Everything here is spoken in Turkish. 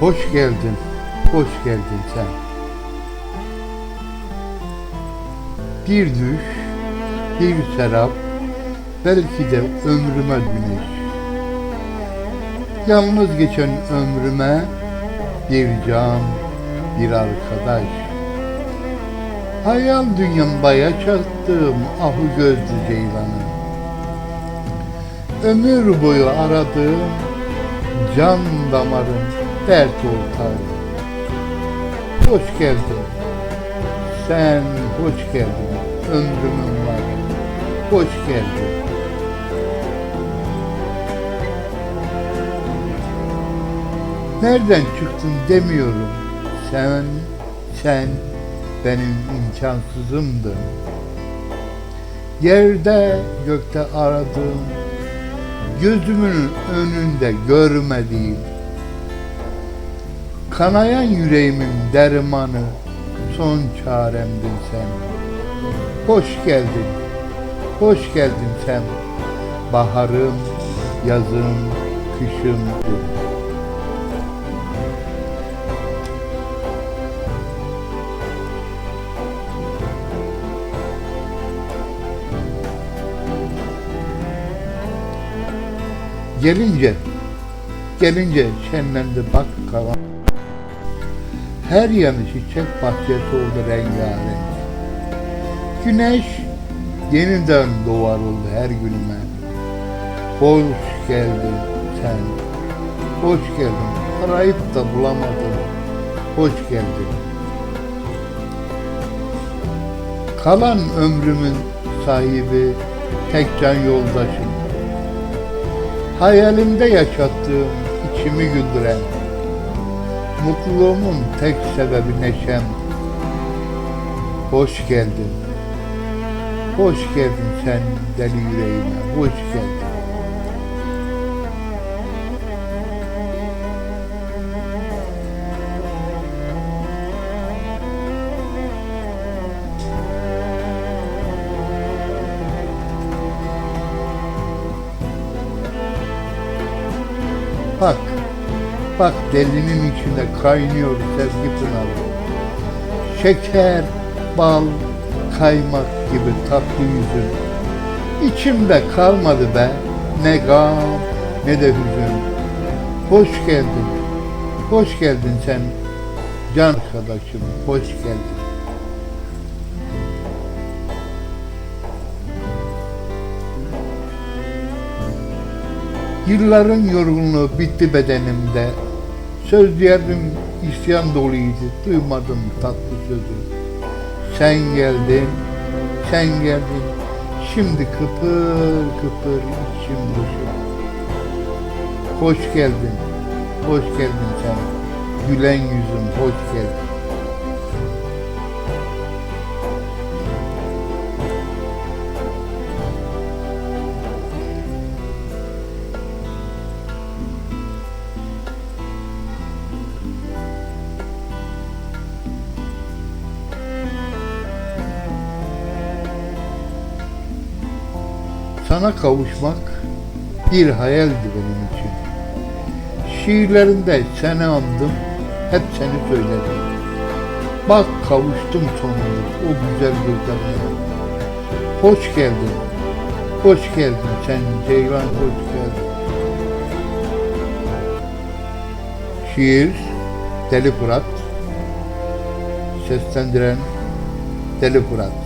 Hoş geldin, hoş geldin sen. Bir düş, bir serap, belki de ömrüme güneş. Yalnız geçen ömrüme bir can, bir arkadaş. Hayal dünyamda yaşattığım ahu gözlü ceylanı. Ömür boyu aradığım can damarım dert ortağı. Hoş geldin. Sen hoş geldin. Ömrümün var. Hoş geldin. Nereden çıktın demiyorum. Sen, sen benim imkansızımdın. Yerde gökte aradığım, gözümün önünde görmediğim, kanayan yüreğimin dermanı, son çaremdin sen. Hoş geldin, hoş geldin sen. Baharım, yazım, kışımdın. Gelince, gelince şenlendi bak kalan. Her yanı çiçek bahçesi oldu rengarenk. Güneş yeniden doğar oldu her günüme. Hoş geldin sen, hoş geldin. Arayıp da bulamadım, hoş geldin. Kalan ömrümün sahibi tek can yoldaşım. Hayalimde yaşattığım, içimi güldüren, mutluluğumun tek sebebi neşem. Hoş geldin. Hoş geldin sen deli yüreğime. Hoş geldin. Bak, bak delinin içinde kaynıyor sevgi pınarı. Şeker, bal, kaymak gibi tatlı yüzün. İçimde kalmadı be, ne gam ne de hüzün. Hoş geldin, hoş geldin sen can arkadaşım, hoş geldin. Yılların yorgunluğu bitti bedenimde. Sözlerim isyan doluydu, duymadım tatlı sözü. Sen geldin, sen geldin. Şimdi kıpır kıpır içim dışım. Hoş geldin, hoş geldin sen. Gülen yüzüm, hoş geldin. Sana kavuşmak bir hayaldi benim için. Şiirlerinde seni andım, hep seni söyledim. Bak kavuştum sonunda o güzel gözlerine. Hoş geldin, hoş geldin sen Ceylan hoş geldin. Şiir Deli Fırat Seslendiren Deli Fırat